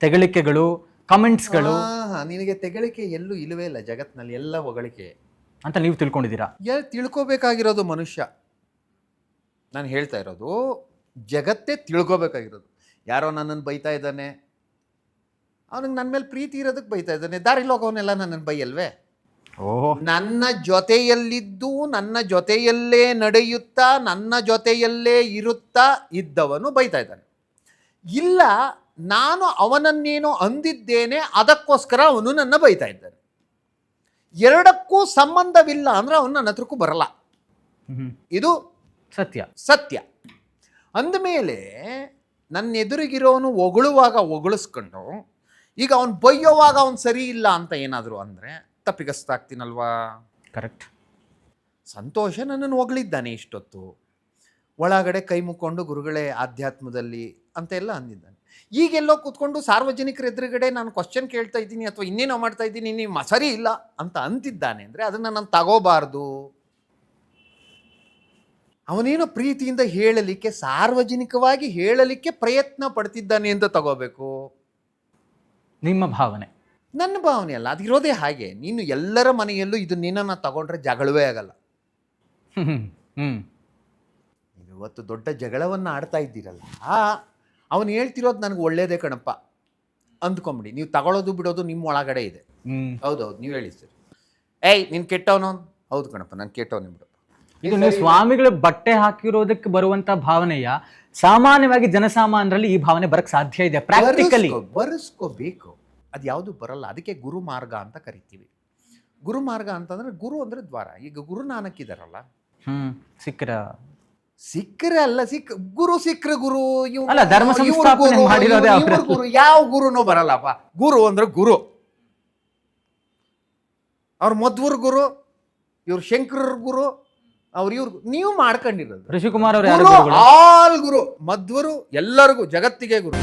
ತೆಗಳಿಕೆಗಳು ಕಮೆಂಟ್ಸ್ಗಳು. ಆ, ನಿನಗೆ ತೆಗಳಿಕೆ ಎಲ್ಲೂ ಇಲ್ಲವೇ ಇಲ್ಲ ಜಗತ್ನಲ್ಲಿ ಎಲ್ಲ ಹೊಗಳಿಕೆ. ಅಂತ ನೀವು ತಿಳ್ಕೊಂಡಿದ್ದೀರಾ? ಎಲ್ ತಿಳ್ಕೋಬೇಕಾಗಿರೋದು ಮನುಷ್ಯ? ನಾನು ಹೇಳ್ತಾ ಇರೋದು ಜಗತ್ತೇ ತಿಳ್ಕೊಬೇಕಾಗಿರೋದು. ಯಾರೋ ನನ್ನನ್ನು ಬೈತಾ ಇದ್ದಾನೆ. ಅವನಿಗೆ ನನ್ನ ಮೇಲೆ ಪ್ರೀತಿ ಇರೋದಕ್ಕೆ ಬೈತಾ ಇದ್ದಾನೆ. ದಾರಿಲಿ ಹೋಗೋನೆಲ್ಲ ನನ್ನನ್ನು ಬೈಯಲ್ವೇ? ಓಹೋ. ನನ್ನ ಜೊತೆಯಲ್ಲಿದ್ದು ನನ್ನ ಜೊತೆಯಲ್ಲೇ ನಡೆಯುತ್ತಾ ನನ್ನ ಜೊತೆಯಲ್ಲೇ ಇರುತ್ತಾ ಇದ್ದವನು ಬೈತಾ ಇದ್ದಾನೆ. ಇಲ್ಲ ನಾನು ಅವನನ್ನೇನೋ ಅಂದಿದ್ದೇನೆ ಅದಕ್ಕೋಸ್ಕರ ಅವನು ನನ್ನ ಬೈತಾ ಇದ್ದಾನೆ. ಎರಡಕ್ಕೂ ಸಂಬಂಧವಿಲ್ಲ ಅಂದರೆ ಅವನು ನನ್ನ ಹತ್ರಕ್ಕೂ ಬರಲ್ಲ. ಇದು ಸತ್ಯ. ಸತ್ಯ. ಅಂದಮೇಲೆ ನನ್ನ ಎದುರಿಗಿರೋನು ಹೊಗಳುವಾಗ ಹೊಗಳಿಸ್ಕೊಂಡು ಈಗ ಅವನು ಬೈಯೋವಾಗ ಅವನು ಸರಿ ಇಲ್ಲ ಅಂತ ಏನಾದರೂ ಅಂದರೆ ತಪ್ಪಿಗಸ್ತಾಗ್ತೀನಲ್ವಾ? ಕರೆಕ್ಟ್ ಸಂತೋಷ ನನ್ನನ್ನು ಹೊಗಳಿದ್ದಾನೆ ಇಷ್ಟೊತ್ತು. ಒಳಗಡೆ ಕೈ ಮುಕ್ಕೊಂಡು ಗುರುಗಳೇ ಆಧ್ಯಾತ್ಮದಲ್ಲಿ ಅಂತೆಲ್ಲ ಅಂದಿದ್ದಾನೆ. ಈಗೆಲ್ಲೋ ಕೂತ್ಕೊಂಡು ಸಾರ್ವಜನಿಕರ ಎದುರುಗಡೆ ನಾನು ಕ್ವಶನ್ ಕೇಳ್ತಾ ಇದ್ದೀನಿ ಅಥವಾ ಇನ್ನೇನೋ ಮಾಡ್ತಾ ಇದ್ದೀನಿ ನೀವು ಸರಿ ಇಲ್ಲ ಅಂತ ಅಂತಿದ್ದಾನೆ ಅಂದರೆ ಅದನ್ನು ನಾನು ತಗೋಬಾರ್ದು. ಅವನೇನೋ ಪ್ರೀತಿಯಿಂದ ಹೇಳಲಿಕ್ಕೆ ಸಾರ್ವಜನಿಕವಾಗಿ ಹೇಳಲಿಕ್ಕೆ ಪ್ರಯತ್ನ ಪಡ್ತಿದ್ದಾನೆ ಅಂತ ತಗೋಬೇಕು. ನಿಮ್ಮ ಭಾವನೆ. ನನ್ನ ಭಾವನೆ ಅಲ್ಲ ಅದಿರೋದೇ ಹಾಗೆ. ನೀನು ಎಲ್ಲರ ಮನೆಯಲ್ಲೂ ಇದು ನಿನ್ನನ್ನು ತಗೊಂಡ್ರೆ ಜಗಳವೇ ಆಗಲ್ಲ. ಹ್ಞೂ ಇವತ್ತು ದೊಡ್ಡ ಜಗಳವನ್ನು ಆಡ್ತಾ ಇದ್ದೀರಲ್ಲ ಅವನು ಹೇಳ್ತಿರೋದು ನನಗೆ ಒಳ್ಳೇದೇ ಕಣಪ್ಪ. ಅಂದ್ಕೊಂಬಿಡಿ ನೀವು ತಗೊಳ್ಳೋದು ಬಿಡೋದು ನಿಮ್ಮ ಒಳಗಡೆ ಇದೆ. ಹೌದೌದು ನೀವು ಹೇಳಿ ಸರ್. ಏಯ್ ನೀನು ಕೆಟ್ಟವನು? ಹೌದು ಕಣಪ್ಪ ನಾನು ಕೆಟ್ಟವನು ಬಿಡಪ್ಪ. ಇದು ನೀವು ಸ್ವಾಮಿಗಳು ಬಟ್ಟೆ ಹಾಕಿರೋದಕ್ಕೆ ಬರುವಂತ ಭಾವನೆಯ? ಸಾಮಾನ್ಯವಾಗಿ ಜನಸಾಮಾನ್ಯರಲ್ಲಿ ಈ ಭಾವನೆ ಬರಕ್ ಸಾಧ್ಯ ಇದೆ ಪ್ರಾಕ್ಟಿಕಲಿ. ಬರಸ್ಕೋಬೇಕು. ಅದು ಯಾವುದು ಬರಲ್ಲ ಅದಕ್ಕೆ ಗುರು ಮಾರ್ಗ ಅಂತ ಕರಿತೀವಿ. ಗುರು ಮಾರ್ಗ ಅಂತಂದ್ರೆ ಗುರು ಅಂದ್ರೆ ದ್ವಾರ. ಈಗ ಗುರು ಇದಾರಲ್ಲ. ಹ್ಮ್ ಸಿಕ್ಕರ ಸಿಕ್ಕರೆ ಅಲ್ಲ ಸಿಕ್ ಗುರು ಸಿಕ್ಕರೆ ಗುರು ಇವ್ರು- ಅಲ್ಲ, ಧರ್ಮ ಇವ್ರು ಸಂಸ್ಥಾಪನೆ ಗುರು, ಮಾಡಿರೋದೇ ಇವ್ರು- ಅವ್ರಲ್ಲ. ಗುರು ಯಾವ ಗುರುನೂ ಬರಲ್ಲಪ್ಪ. ಗುರು ಅಂದ್ರೆ ಗುರು. ಅವ್ರ ಮಧ್ವರ್ ಗುರು ಇವ್ರ ಶಂಕರರ್ ಗುರು ಅವ್ರ ಇವ್ರ ನೀವು ಮಾಡ್ಕೊಂಡಿರೋದು. ಋಷಿಕುಮಾರ್ ಅವ್ರ ಯಾರು ಗುರುಗಳು? ಆಲ್ ಗುರು ಮಧ್ವರು ಎಲ್ಲರಿಗೂ ಜಗತ್ತಿಗೆ ಗುರು.